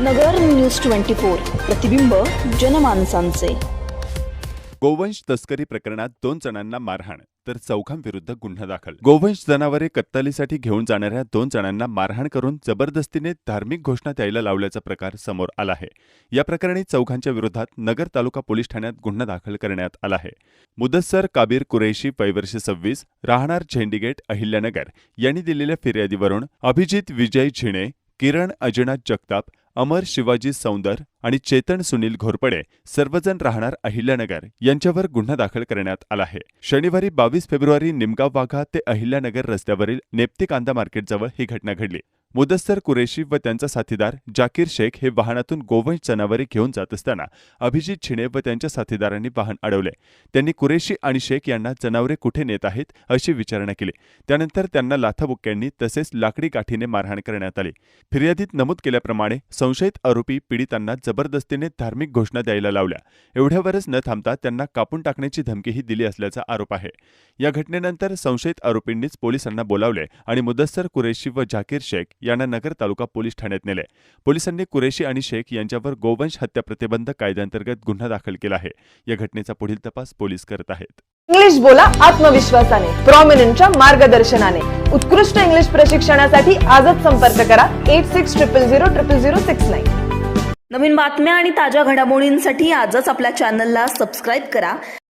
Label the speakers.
Speaker 1: नगर news twenty four प्रतिबिंब जनमानसांचे.
Speaker 2: गोवंश तस्करी प्रकरणात दोन जणांना मारहाण तर चौघांविरुद्ध गुन्हा दाखल. गोवंश जनावरे कत्तलीसाठी घेऊन जाणाऱ्या दोन जणांना मारहाण करून जबरदस्तीने धार्मिक घोषणा द्यायला लावल्याचा प्रकार समोर आला आहे. या प्रकरणी चौघांच्या विरोधात नगर तालुका पोलीस ठाण्यात गुन्हा दाखल करण्यात आला आहे. मुदस्सर काबीर कुरेशी वयवर्ष सव्वीस राहणार झेंडीगेट अहिल्यानगर यांनी दिलेल्या फिर्यादीवरून अभिजित विजय झिणे किरण अजिनाथ जगताप अमर शिवाजी सौंदर आणि चेतन सुनील घोरपडे सर्वजण राहणार अहिल्यानगर यांच्यावर गुन्हा दाखल करण्यात आला आहे. शनिवारी बावीस फेब्रुवारी निमगाव वाघा ते अहिल्यानगर रस्त्यावरील नेप्ती कांदा मार्केटजवळ ही घटना घडली. मुदस्सर कुरेशी व त्यांचा साथीदार जाकीर शेख हे वाहनातून गोवंश जनावरे घेऊन जात असताना अभिजित छिणे व त्यांच्या साथीदारांनी वाहन अडवले. त्यांनी कुरेशी आणि शेख यांना जनावरे कुठे नेत आहेत अशी विचारणा केली. त्यानंतर त्यांना लाथाबुक्क्यांनी तसेच लाकडी काठीने मारहाण करण्यात आली. फिर्यादीत नमूद केल्याप्रमाणे संशयित आरोपी पीडितांना जबरदस्तीने धार्मिक घोषणा द्यायला लावल्या. एवढ्यावरच न थांबता त्यांना कापून टाकण्याची धमकीही दिली असल्याचा आरोप आहे. या घटनेनंतर संशयित आरोपींनीच पोलिसांना बोलावले आणि मुदस्सर कुरेशी व झाकीर शेख यांना नगर तालुका पोलीस ठाण्यात नेले पोलिसांनी कुरेशी आणि शेख यांच्यावर गोवंश हत्या प्रतिबंधक कायद्याअंतर्गत गुन्हा दाखल केला आहे. या घटनेचा पुढील तपास पोलीस करत आहेत.
Speaker 3: इंग्लिश बोला आत्मविश्वासाने प्रॉमिनंटच्या मार्गदर्शनाने. उत्कृष्ट इंग्लिश प्रशिक्षणासाठी आजच संपर्क करा eight six triple zero triple zero six nine
Speaker 1: नवीन बातम्या आणि ताज्या घडामोडींसाठी आजच आपल्या चॅनलला सबस्क्राईब करा.